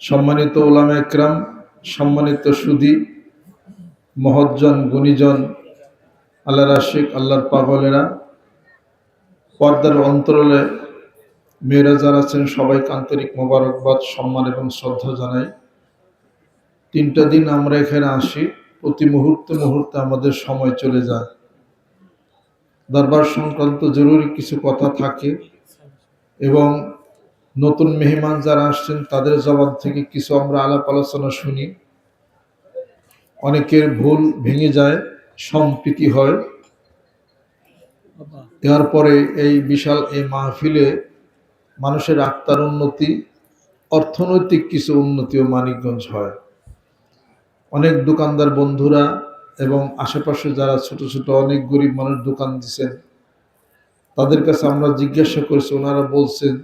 সম্মানিত ওলামা একরাম, সম্মানিত সুদী মহজ্জন, গুণীজন, আল্লাহ রাশিক, আল্লাহর পাগলেরা, পর্দার অন্তরালে মেয়েরা যারা আছেন, সবাইকে আন্তরিক মোবারকবাদ, সম্মান এবং শ্রদ্ধা জানাই। তিনটা দিন আমরা এখানে আসি, প্রতি মুহূর্তে মুহূর্তে আমাদের সময় চলে যায়। দরবার সংক্রান্ত জরুরি কিছু কথা থাকে এবং নতুন মেহমান যারা আসছেন, তাদের জবাব থেকে কিছু আমরা আলাপ আলোচনা শুনি। অনেকের ভুল ভেঙে যায়, সম্প্রীতি হয়। এরপরে এই বিশাল এই মাহফিলে মানুষের আত্মার উন্নতি, অর্থনৈতিক কিছু উন্নতিও মানিকগঞ্জ হয়। অনেক দোকানদার বন্ধুরা এবং আশেপাশে যারা ছোট ছোট অনেক গরিব মানুষ দোকান দিচ্ছেন, তাদের কাছে আমরা জিজ্ঞাসা করেছি, ওনারা বলছেন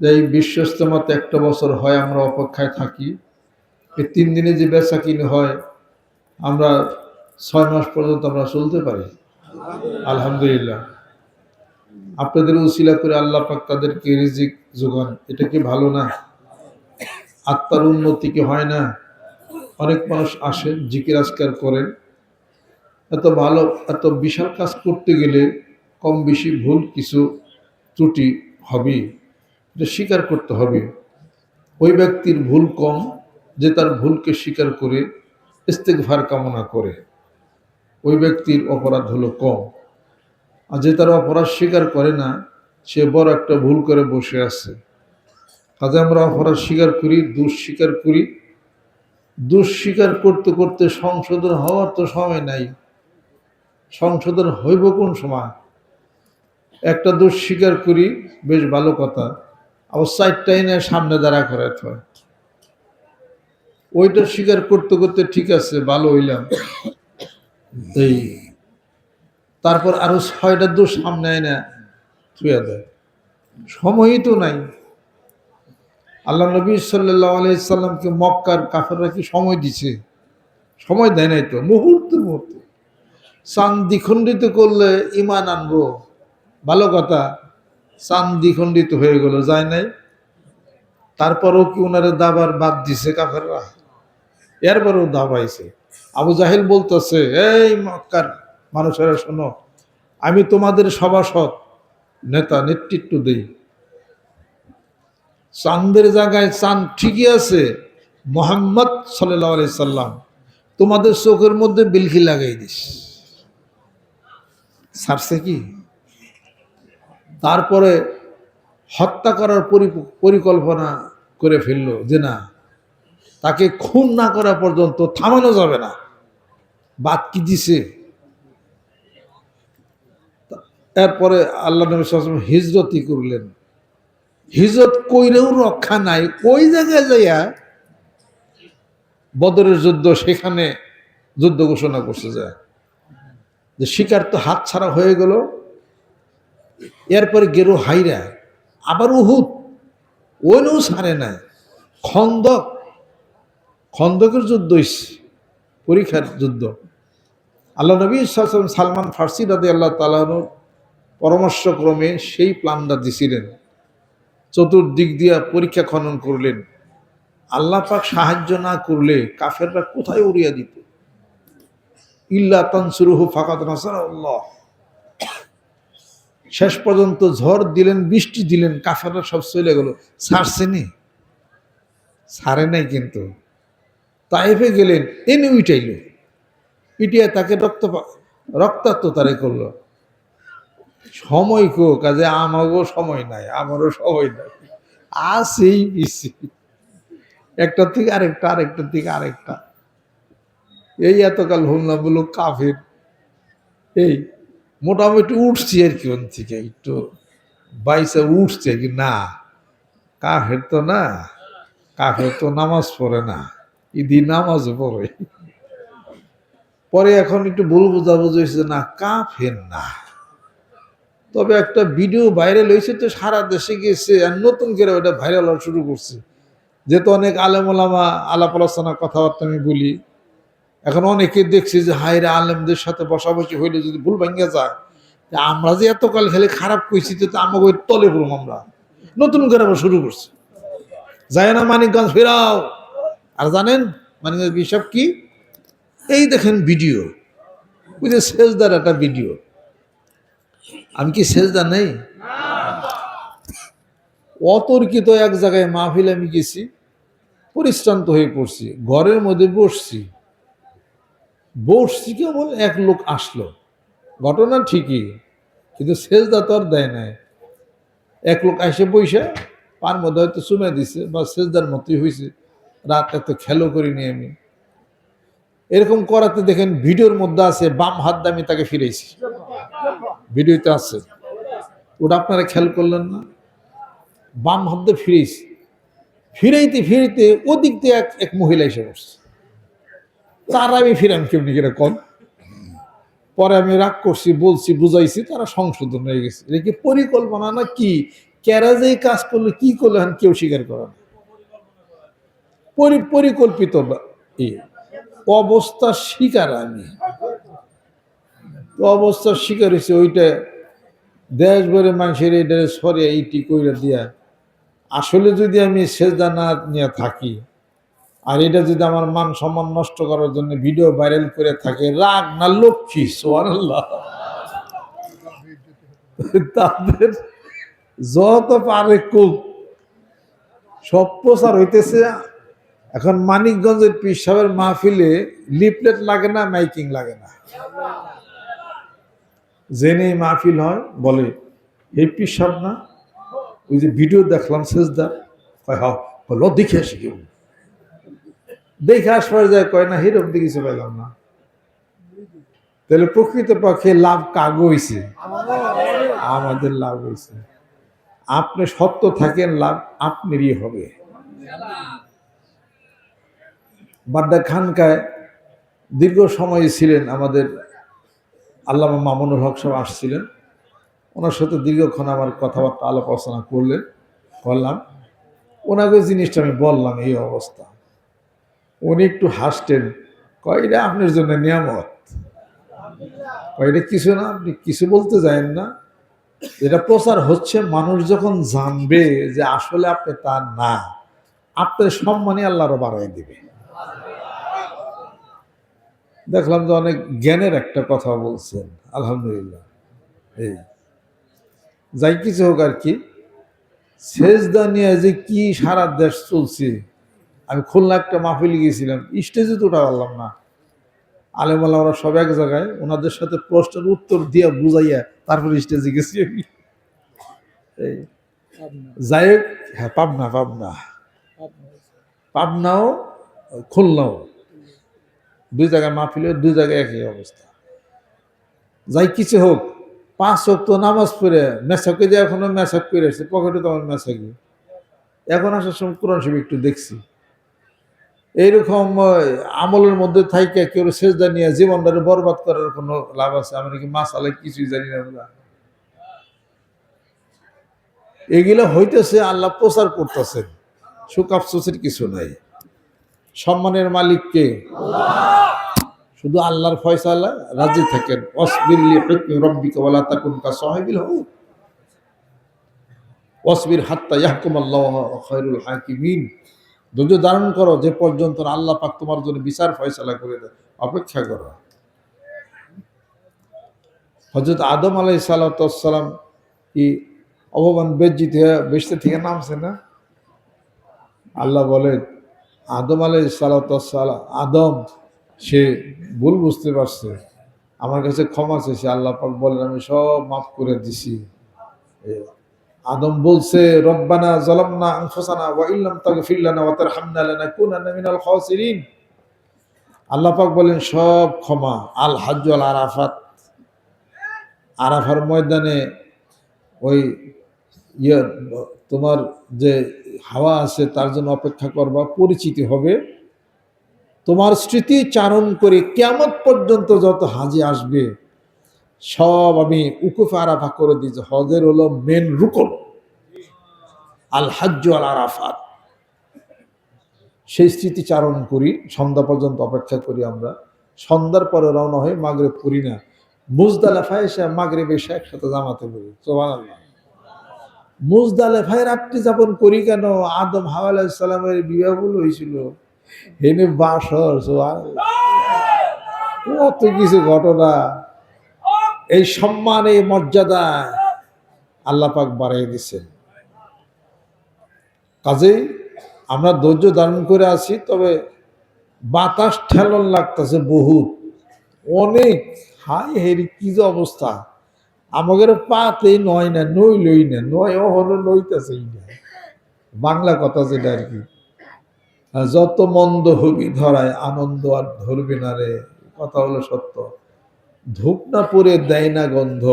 যে এই বিশ্ব ইস্তেমাতে একটা বছর হয় আমরা অপেক্ষায় থাকি। এই তিন দিনে যে বেচা কিনে হয়, আমরা ছয় মাস পর্যন্ত আমরা চলতে পারি। আলহামদুলিল্লাহ। আপনাদের উসিলা করে আল্লাহ পাক তাদেরকে রিজিক যোগান, এটা কি ভালো না? আত্মার উন্নতি কি হয় না? অনেক মানুষ আসেন, জিকির আজকার করেন। এত ভালো, এত বিশাল কাজ করতে গেলে কম বেশি ভুল কিছু ত্রুটি হবে এটা স্বীকার করতে হবে। ওই ব্যক্তির ভুল কম যে তার ভুলকে স্বীকার করে ইস্তেকভার কামনা করে। ওই ব্যক্তির অপরাধ হলো কম। আর যে তার অপরাধ স্বীকার করে না, সে বড় একটা ভুল করে বসে আছে। কাজে আমরা অপরাধ স্বীকার করি, দোষ স্বীকার করি। দোষ স্বীকার করতে করতে সংশোধন হওয়ার তো সময় নাই। সংশোধন হইব কোন সময়? একটা দোষ স্বীকার করি, বেশ ভালো কথা। আবার সাইডটাই না সামনে দাঁড়া করে হয় ওইটা স্বীকার করতে করতে ঠিক আছে, ভালো হইলাম। এই, তারপর আরও ছয়টা দোষ সামনে না ছুঁয়ে দেয়। সময়ই তো নাই। আল্লাহ নবী সাল্লাহ আলাইসাল্লামকে মক্কার কাফেররা কি সময় দিছে? সময় দেয় নাই তো, মুহূর্তে মুহূর্তে। চান দ্বিখণ্ডিত করলে ইমান আনব, ভালো কথা। চান দ্বিখণ্ডিত হয়ে গেল, যায় নাই। তারপরেও কি ওনারা দাবার বাদ দিছে কাফেররা? এরপরেও দাবাইছে। আবু জাহিল বলতেছে, এই মক্কার মানুষেরা শোনো, আমি তোমাদের সভাসদ, নেতা নেতৃত্ব দিই। চাঁদের জায়গায় চাঁদ ঠিকই আছে, মোহাম্মদ সাল্লাম, তোমাদের চোখের মধ্যে বিলকি লাগাই দিস। ছাড়ছে কি? তারপরে হত্যা করার পরিকল্পনা করে ফেলল যে না, তাকে খুন না করা পর্যন্ত থামানো যাবে না। বাদ কি দিছে? এরপরে আল্লাহ নবী সাল্লাম হিজরতি করলেন। হিজরত কইরেও রক্ষা নাই, ওই জায়গায় যাইয়া বদরের যুদ্ধ সেখানে যুদ্ধ ঘোষণা করছে যায় যে শিকার তো হাত ছাড়া হয়ে গেল। এরপরে গেরো হাইরা, আবার উহুদ। ওইও ছাড়ে নাই খন্দক, খন্দকের যুদ্ধ পরীক্ষার যুদ্ধ। আল্লাহ নবী সাল্লাম সালমান ফার্সি রাদে আল্লাহ তালানোর পরামর্শক্রমে সেই প্ল্যানটা দিছিলেন। চতুর্দিক দিয়া পরীক্ষা খনন করলেন। আল্লাহ পাক সাহায্য না করলে কাফেররা কোথায় উড়িয়া দিত? ইল্লা তানসুরুহু ফাকাত নাসারাল্লাহ শেষ পর্যন্ত ঝড় দিলেন, বৃষ্টি দিলেন, কাফেররা সব চলে গেল। ছাড়ছেনি ছাড়ে নাই কিন্তু। তাইফে গেলেন, এনে উইটাইল পিটিয়া তাকে রক্ত রক্তাক্ত তারে করল। সময় কো, কাজে আমারও সময় নাই, আমারও সময় নাই। আসেই বেশি। একটা থেকে আরেকটা আরেকটা থেকে আরেকটা। এই এতকাল না বলো কাফের। এই মোটামুটি উঠছি আর কি ওন থেকে, একটু বাইসে উঠছে কি, না, কাফের তো না, কাফের তো নামাজ পড়ে না ইদি নামাজ পড়ে। পরে এখন একটু ভুল বোঝাবুঝি হয়েছে না, কাফের না। তবে একটা ভিডিও ভাইরাল হয়েছে তো সারা দেশে গিয়েছে, আর নতুন করে ওটা ভাইরাল হওয়া শুরু করছে। যেহেতু অনেক আলেমলামা আলাপ আলোচনা কথাবার্তা আমি বলি এখন অনেকে দেখছি যে হাইরে আলেমদের সাথে বসাবসি হইলে যদি ভুল ভাঙ্গা যায় আমরা যে এতকাল খেলে খারাপ কইছি, তো আমাকে ওই তলে পড়ুম আমরা। নতুন করে আবার শুরু করছি। যায় না মানিকগঞ্জ, ফেরাও। আর জানেন, মানিকগঞ্জ বিশপ কি? এই দেখেন ভিডিও। ওই যে সেজদার একটা ভিডিও। আমি কি সেজদা নেই? অতর্কিত এক জায়গায় মাহফিল আমি গেছি, পরিশ্রান্ত হয়ে পড়ছি, ঘরের মধ্যে বসছি। বসছি কেবল এক লোক আসলো। ঘটনা ঠিকই, কিন্তু সেজদা তো আর দেয় নাই। এক লোক এসে পয়সা পার মধ্যে হয়তো চুমে দিছে বা সেজদার মতোই হয়েছে রাত এত খেলো করিনি আমি। এরকম করাতে দেখেন ভিডিওর মধ্যে আছে, বাম হাত দিয়ে আমি তাকে ফিরেছি ভিডিওতে আছে। ওটা আপনারা খেয়াল করলেন না। বাম হাত দিয়ে ফিরেছি ফিরাইতে ফিরাইতে ওদিক দিয়ে এক এক মহিলা এসে বসছে। তার আমি ফিরাম কেমনি করে কম পরে আমি রাগ করছি, বলছি, বুঝাইছি, তারা সংশোধন হয়ে গেছে। এটা কি পরিকল্পনা না কি? যে কাজ করলে, কি করল, এখন কেউ স্বীকার করে না। পরি- পরিকল্পিত অবস্থার শিকার আমি। অবস্থার শিকার হয়েছে, ওইটা দেশ ভরে মানুষের এটা সরে এইটি কইরা দিয়া, আসলে যদি আমি সেজদা না নিয়ে থাকি আর এটা যদি আমার মান সম্মান নষ্ট করার জন্য ভিডিও ভাইরাল করে থাকে, রাগ না লক্ষ্মী সোয়ারাল্লাহ তাদের যত পারে কুক সব প্রচার হইতেছে। এখন মানিকগঞ্জের পিসাবের মাহফিলে লিফলেট লাগে না, মাইকিং লাগে না? জেনে মাহফিল হয়, বলে, এই পিসাব না, ওই যে ভিডিও দেখলাম শেষদা কয় হ বলো, দেখে আসি কেউ দেখে আসবার যায়, কয়, না হিরম দেখেছে পেলাম না। তাহলে প্রকৃত পক্ষে লাভ কাগো হইছে? আমাদের লাভ হয়েছে আপনি সত্য থাকেন, লাভ আপনারই হবে। বাড্ডা খানকায় দীর্ঘ সময় ছিলেন আমাদের আল্লামা মামুনুল হক সাহেব আসছিলেন। ওনার সাথে দীর্ঘক্ষণ আমার কথাবার্তা আলাপ আলোচনা করলেন, করলাম। ওনাকে জিনিসটা আমি বললাম, এই অবস্থা। উনি একটু হাসতেন কয়টা আপনার জন্য নিয়ামত। কয়টা কিছু না, আপনি কিছু বলতে যায়েন না। এটা প্রচার হচ্ছে, মানুষ যখন জানবে যে আসলে আপনি তা না, আপনার সম্মানই আল্লাহরও বাড়াই দিবে। দেখলাম যে অনেক জ্ঞানের একটা কথা বলছেন, আলহামদুলিল্লাহ। এই, যাই কিছু হোক আর কি, সেজদা নিয়ে যে কি সারা দেশ চলছে আমি খুলনা একটা মাহফিল গিয়েছিলাম, স্টেজে তো উঠা পারলাম না। আলেমালা ওরা সব এক জায়গায় ওনাদের সাথে প্রশ্নের উত্তর দিয়ে বুঝাইয়া তারপরে স্টেজে গেছি আমি। যাই হোক হ্যাঁ পাবনা পাবনা। পাবনাও, খুলনাও। দুই জায়গায় মাহফিলে, দুই জায়গায় একই অবস্থা। যাই কিছু হোক, পাঁচ হোক তো নামাজ পড়ে, মেসাকে দিয়ে এখনও মেসাক করে আসছে, পকেটে তো আমার মেসাকি এখন আসার সময় কোরআন শরীফ একটু দেখছি। এইরকম আমলের মধ্যে থাইকে কেউ সেজদা নিয়ে জীবনটারে বরবাদ করার কোনো লাভ আছে? আমরা কি মাছ আলাই কিছুই জানি না আমরা এগুলো হইতেছে আল্লাহ প্রচার করতেছেন। সুখ আফসোসের কিছু নাই। সম্মানের মালিককে শুধু আল্লাহর ফয়সালা, রাজি থাকেন। অসবিরলি হুকমি রব্বিকা ওয়ালা তাকুন কা সাহিবিল হুক অসবির হাত্তা ইয়াহকুম আল্লাহ খায়রুল হাকিমিন। ধৈর্য ধারণ করো যে পর্যন্ত আল্লাহ পাক তোমার জন্য বিচার ফয়সালা করে দেয়। অপেক্ষা করো। হজরত আদম আলাই সালাতাম কি অবমান বেজ্জিত বেসতে থেকে নামছে না? আল্লাহ বলে, আদম আলাই সালাতাম আদম, সে ভুল বুঝতে পারছে। আমার কাছে ক্ষমা চেয়েছে, আল্লাহ পাক বলেন আমি সব মাফ করে দিছি। আদম বলছে, রব্বানা জলামনা আনফুসানা ওয়া ইল্লাম তাগফির লানা ওয়া তারহামনা লানাকুনান্না মিনাল খাসিরিন। আল্লাহ পাক বলেন, সব ক্ষমা, আল হাজ্জ আল আরাফাত। আরাফার ময়দানে ওই ইয়ে তোমার যে হাওয়া আছে তার জন্য অপেক্ষা করবা, পরিচিতি হবে। তোমার স্মৃতি চারণ করে কেমন পর্যন্ত যত হাজি আসবে সব আমি উকুফে আরাফা করে দিয়েছি। হজের হলো মেন রুকন। আল হাজ্জ আল আরাফাত। সেই স্মৃতি চারণ করি, সন্ধ্যা পর্যন্ত অপেক্ষা করি আমরা। সন্ধ্যার পরে রওনা হয়ে মাগরে পড়ি না। মুজদালাফা এসে মাগরে বেশে একসাথে জামাতে পড়ি সোমান মুজদালেফায় রাত্রি যাপন করি কেন? আদম হাওয়া আলাইসালামের বিবাহ বলে হয়েছিল। হেনে বাসর সোয়াল। কত কিছু ঘটনা। এই সম্মান এই মর্যাদা আল্লাহ পাক বাড়াই দিছেন কাজেই আমরা ধৈর্য ধারণ করে আছি, তবে বাতাস ঠেলন লাগতেছে বহুত। অনেক হাই হেরি, কি যে অবস্থা? আমাদের পাতেই নয় না, নই লই না, নয় ও হলো নইতেছেই না বাংলা কথা যেটা আর কি। যত মন্দ হবি ধরায়, আনন্দ আর ধরবি না রে কথা হলো সত্য। ধূপ না পুড়ে দেয় না গন্ধ।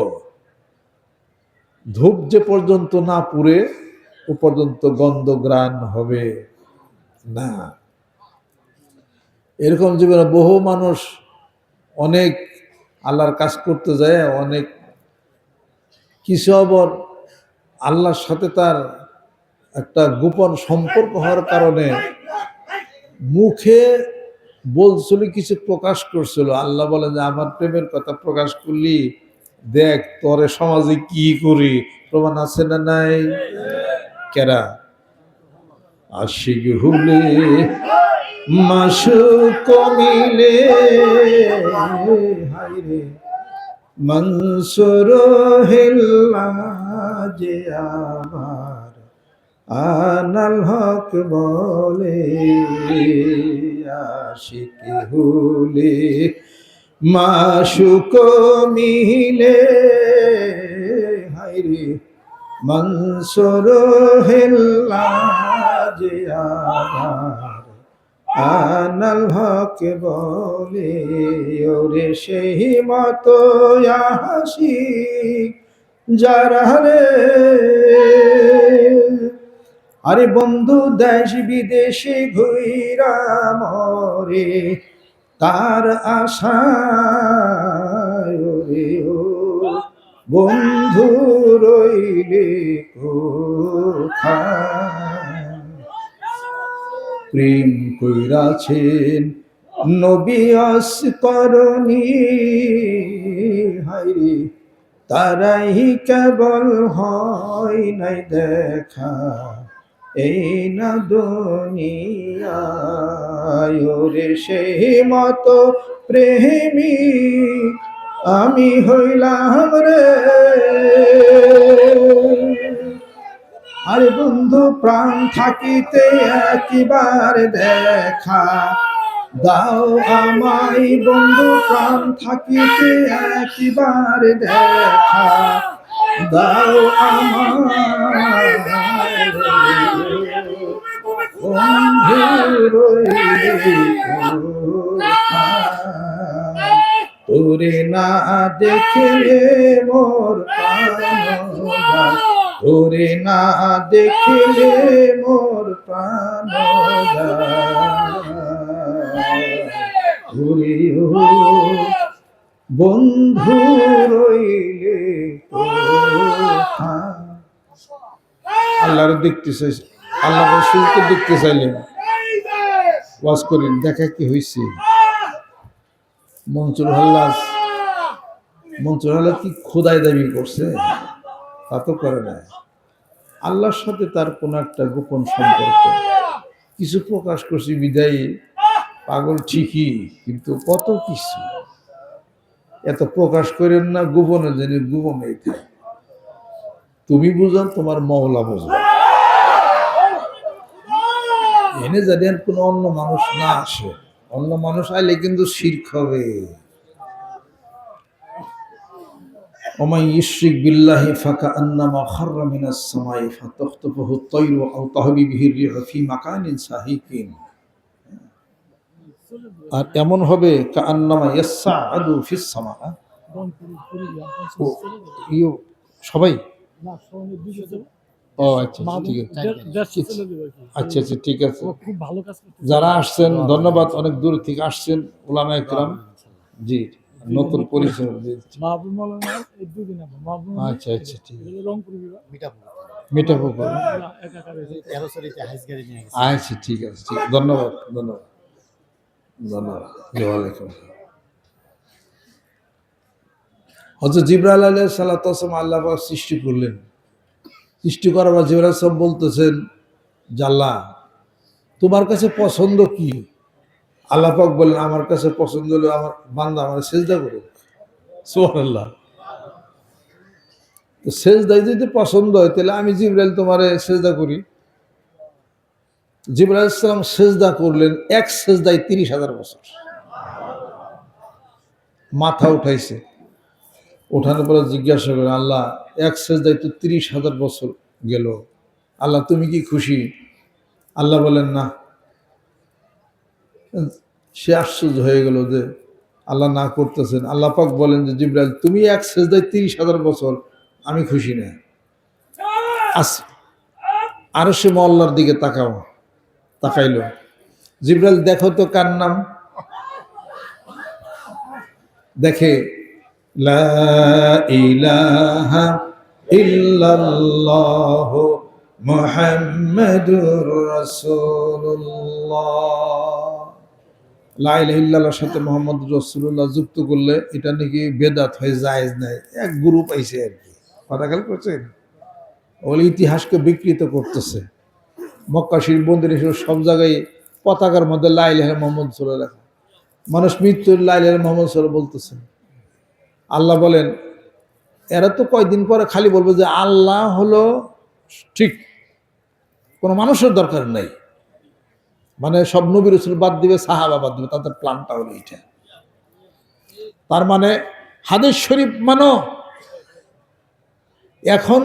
ধূপ যে পর্যন্ত না পুড়ে, ও পর্যন্ত গন্ধ গ্রাণ হবে না। এরকম জীবনে বহু মানুষ অনেক আল্লাহর কাজ করতে যায়, অনেক কিছু আবার আল্লাহর সাথে তার একটা গোপন সম্পর্ক হওয়ার কারণে মুখে বলছিল, কিছু প্রকাশ করছিল। আল্লাহ বলে যে, আমার প্রেমের কথা প্রকাশ করলি? দেখ, তোরে সমাজে কি করি? প্রমাণ আছে না নাই? কেরা? আশিক হুলে মাসু কমিলে। হাইরে মনসুর হিল্লা যে আমার আনাল হক বলে। আশিক হুলে মাসুক মিলে। হাইরে মনসুর যে আনাল হক বলে, ওরে সেই মতো হাসি যারা রে আরে বন্ধু দেশ বিদেশে ঘুইরা মরে, তার আশা রে ও। বন্ধু রইলে প্রেম কইরাছেন নবী করণী হাইরে তারাই কেবল হয় নাই দেখা। এই না দুনিয়ায় রে সেই মতো প্রেমী আমি হইলাম রে আরে বন্ধু, প্রাণ থাকিতে একবার দেখা দাও আমায় বন্ধু, প্রাণ থাকিতে একবার দেখা দাও কোথায়? তোরে না দেখলে মোর। তোরে না দেখলে মোর প্রাণ ঘুরে বন্ধু রইলে? আল্লাহর দেখতে চাই আল্লাহ রসুলকে দেখতে চাইলেন। ওয়াজ করেন, দেখা কি হয়েছে মনসুর হাল্লাস মনসুর হাল্লাস কি খোদাই দাবি করছে? তা তো করে না আল্লাহর সাথে তার কোন একটা গোপন সম্পর্ক। কিছু প্রকাশ করছি বিদায়ী, পাগল ঠিকই, কিন্তু কত কিছু? এত প্রকাশ করেন না, গোপনে জানি গোপনেই থাকে তুমি বুঝান তোমার মহলা বুঝো এনে জানি আর কোনো অন্য মানুষ না আসে অন্য মানুষ আইলে কিন্তু শির্ক হবে ومن يشرك بالله فكأنما خر من السماء فتخطفه الطير أو تهوي به الريح في مكان ساهيق আর এমন হবে কান্নামা ইয়াসআদু ফিস সামা ও, ইয়ো সবাই ও আচ্ছা আচ্ছা, ঠিক আছে। আচ্ছা আচ্ছা ঠিক আছে। ভালো যারা আসছেন ধন্যবাদ অনেক দূর থেকে আসছেন ওলামা একরাম। জি নতুন পরিচয় আচ্ছা আচ্ছা ঠিক মিঠাপুকুর। গেছে। আচ্ছা ঠিক আছে ঠিক ধন্যবাদ ধন্যবাদ। ধন্যবাদ। জি, ওয়ালাইকুম হজরত জিব্রাইল আলাইহিস সালাতু ওয়াস আল্লাহ সৃষ্টি করলেন। সৃষ্টি করার পর জিবরাল সব বলতেছেন, জাল্লা, তোমার কাছে পছন্দ কি? আল্লাহ পাক বললেন, আমার কাছে পছন্দ হলো আমার বান্দা, আমার সেজদা করুক। সুবহানাল্লাহ। তো সেজদাই যদি পছন্দ হয়, তাহলে আমি জিবরাইল তোমারে সেজদা করি। জিবরাইল ইসলাম সেজদা করলেন এক সেজদায় তিরিশ হাজার বছর। মাথা উঠাইছে। ওঠানোর পরে জিজ্ঞাসা করে আল্লাহ, এক সেজদায় তো তিরিশ হাজার বছর গেল। আল্লাহ, তুমি কি খুশি? আল্লাহ বলেন, না। সে আশ্চর্য হয়ে গেল যে আল্লাহ না করতেছেন। আল্লাহ পাক বলেন যে, জিব্রাইল, তুমি এক সেজদায় তিরিশ হাজার বছর, আমি খুশি না। আস, আরও সে মল্লার দিকে তাকাও, তাকাইল। জিব্রাইল, দেখো তো কার নাম। দেখে লা ইলাহা ইল্লাল্লাহ মুহাম্মাদুর রাসূলুল্লাহ। লা ইলাহা ইল্লাল্লাহর সাথে মোহাম্মদ রাসূলুল্লাহ যুক্ত করলে এটা নাকি বেদাত হয়ে জায়েজ নাই। এক গ্রুপ আইছে আর কি। কথা খেয়াল করছেন ওগুলো ইতিহাসকে বিকৃত করতেছে। মক্কা শির মন্দির এসব সব জায়গায় পতাকার মধ্যে লাইলাহ মোহাম্মদ সোল্লা লেখা। মানুষ মৃত্যুর লাইলাহ মোহাম্মদ সোল্লা বলতেছে। আল্লাহ বলেন, এরা তো কয়দিন পরে খালি বলবে যে আল্লাহ হলো ঠিক, কোনো মানুষের দরকার নাই। মানে সব নবী রসুল বাদ দিবে, সাহাবা বাদ দিবে, তাদের প্ল্যানটা হলো এইটা। তার মানে হাদিস শরীফ মানো, এখন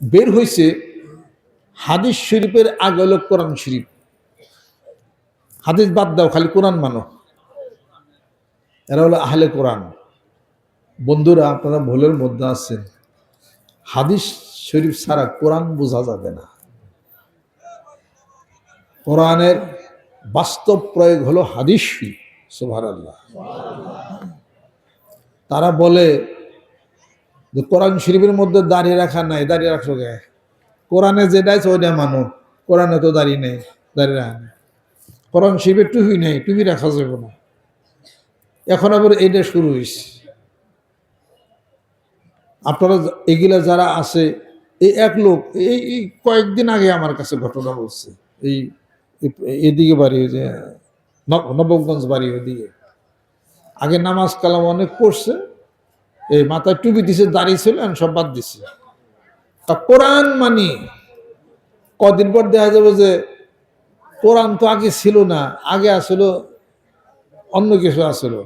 বের হয়েছে হাদিস শরীফের আগে হলো কোরআন শরীফ। হাদিস বাদ দাও, খালি কোরআন মানো। এরা হলো আহলে কোরআন। বন্ধুরা, আপনারা ভুলের মধ্যে আছেন। হাদিস শরীফ ছাড়া কোরআন বোঝা যাবে না। কোরআনের বাস্তব প্রয়োগ হলো হাদিস সুভার আল্লাহ তারা বলে যে কোরআন শরীফের মধ্যে দাঁড়িয়ে রাখা নাই, দাঁড়িয়ে রাখছো গে কোরআনে যেটা আছে ওইটা মানো কোরআনে তো দাঁড়িয়ে নেই, দাঁড়িয়ে রাখা নেই। কোরআন শরীফের টুপি নেই টুপি রাখা যাবে না। এখন আবার এটা শুরু হয়েছে আপনারা এগুলা যারা আছে, এই এক লোক, এই কয়েকদিন আগে আমার কাছে ঘটনা বলছে। এই এদিকে বাড়ি যে, নব- নবগঞ্জ বাড়ি ওদিকে। আগে নামাজ কালাম অনেক পড়ছে, এই মাথায় টুপি দিছে দাঁড়িয়ে ছিল সব বাদ দিছে। তা কোরআন মানি, কদিন পর দেখা যাবে যে কোরআন তো আগে ছিল না, আগে আসলো অন্য কিছু আসলো,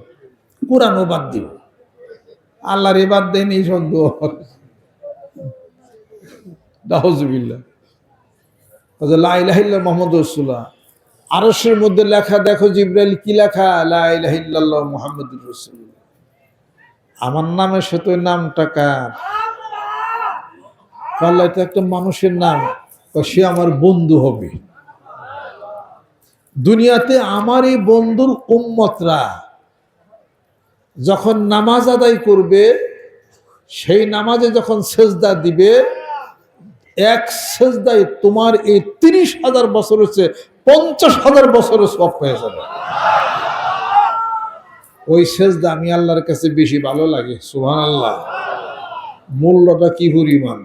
কোরআনও বাদ দিব। আল্লাহর এবার দেন এই শব্দ দাহজবিল্লা লাইলাহিল্লা মোহাম্মদ রসুল্লাহ আরসের মধ্যে লেখা, দেখো জিব্রাইল কি লেখা? লাইলাহিল্লাহ মোহাম্মদ রসুল্লাহ আমার নামের সাথে ওই নামটা কার? আল্লাহ এটা একটা মানুষের নাম। সে আমার বন্ধু হবে। দুনিয়াতে আমার এই বন্ধুর উম্মতরা। যখন নামাজ আদায় করবে, সেই নামাজে যখন সেজদা দিবে, এক সেজদায় তোমার এই তিরিশ হাজার বছর হচ্ছে, পঞ্চাশ হাজার বছরের সব হয়ে যাবে। ওই সেজদা আমি আল্লাহর কাছে বেশি ভালো লাগে সুহান আল্লাহ মূল্যটা কি পরিমাণ?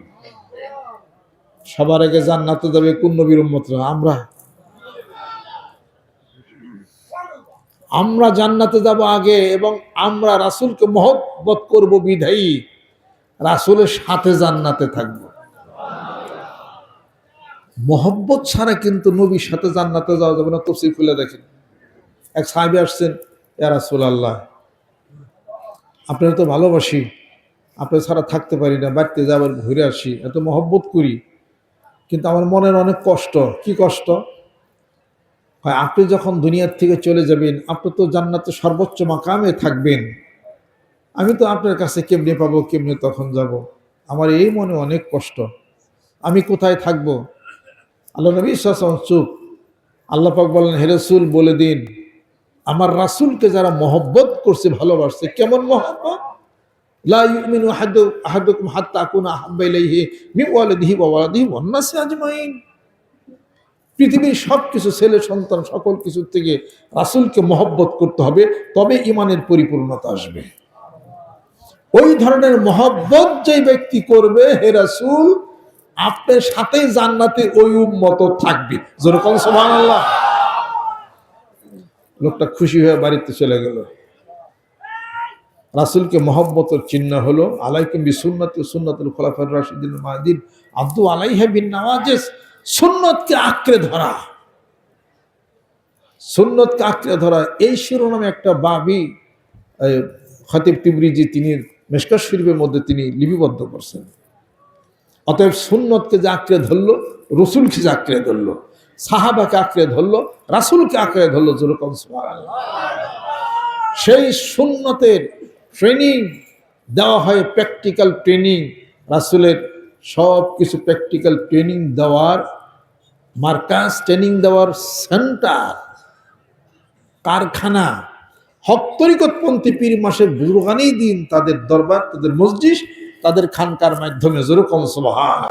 সবার আগে জান্নাতে যাবে কোন উম্মতরা? আমরা আমরা জান্নাতে যাব আগে এবং আমরা রাসূলকে মহব্বত করব বিধায়ী। রাসূলের সাথে জান্নাতে থাকব। মহব্বত ছাড়া কিন্তু নবীর সাথে জান্নাতে যাওয়া যাবে না, তফসিল খুলে দেখেন। এক সাহেব আসছেন, ইয়া রাসূল আল্লাহ আপনার তো ভালোবাসি, আপনার ছাড়া থাকতে পারি না, বাড়িতে যাবার ঘুরে আসি, এত মহব্বত করি, কিন্তু আমার মনের অনেক কষ্ট। কি কষ্ট? হয়, আপনি যখন দুনিয়ার থেকে চলে যাবেন, আপনি তো জান্নাতে সর্বোচ্চ মাকামে থাকবেন। আমি তো আপনার কাছে কেমনে পাবো, কেমনে তখন যাব? আমার এই মনে অনেক কষ্ট। আমি কোথায় থাকব? আল্লাহ নবী সাসম চুপ। আল্লাহ পাক বলেন হে রসুল, বলে দিন, আমার রাসূলকে যারা মহব্বত করছে, ভালোবাসছে, কেমন মহব্বত? লা ইউমিনু আহাদু, আহাদুকুম হাত্তা আকুনা আহাব্বা ইলাইহি মিন ওয়ালিদিহি ওয়া ওয়ালাদিহি ওয়ান নাসি আজমাইন। পৃথিবীর সব কিছু ছেলে, সন্তান, সকল কিছুর থেকে রাসূলকে মহব্বত করতে হবে, তবে ইমানের পরিপূর্ণতা আসবে। ওই ধরনের মহব্বত যে ব্যক্তি করবে, হে রাসূল, আপনার সাথে জান্নাতে ওই উম্মত থাকবে। যেরকম সোহান আল্লাহ লোকটা খুশি হয়ে বাড়িতে চলে গেল। রাসুলকে মহব্বতের চিহ্ন হলো, আলাইকুম বি সুন্নত সুন্নতুল খোলাফার রাশিদিন মাহদিন আব্দু আলাইহা বিন নওয়াজেস সুন্নতকে আঁকড়ে ধরা। সুন্নতকে আঁকড়ে ধরা, এই শিরোনামে একটা বাবি খতিব তিবরিজি, তিনি মেশকার শরীফের মধ্যে তিনি লিপিবদ্ধ করছেন। অতএব সুন্নতকে যে আঁকড়ে ধরলো, রসুলকে যে আঁকড়ে ধরলো, সাহাবাকে আঁকড়ে ধরলো, রাসুলকে আঁকড়ে ধরলো, যেরকম সেই সুন্নতের ট্রেনিং দেওয়া হয় প্র্যাকটিক্যাল ট্রেনিং রাসুলের সব কিছু প্র্যাকটিক্যাল ট্রেনিং দেওয়ার মার্কাস ট্রেনিং দেওয়ার সেন্টার কারখানা হক তরিকতপন্থী পীর মাসের বুজুর্গানি দিন তাদের দরবার, তাদের মসজিদ, তাদের খানকার মাধ্যমে যেরকম সুবহান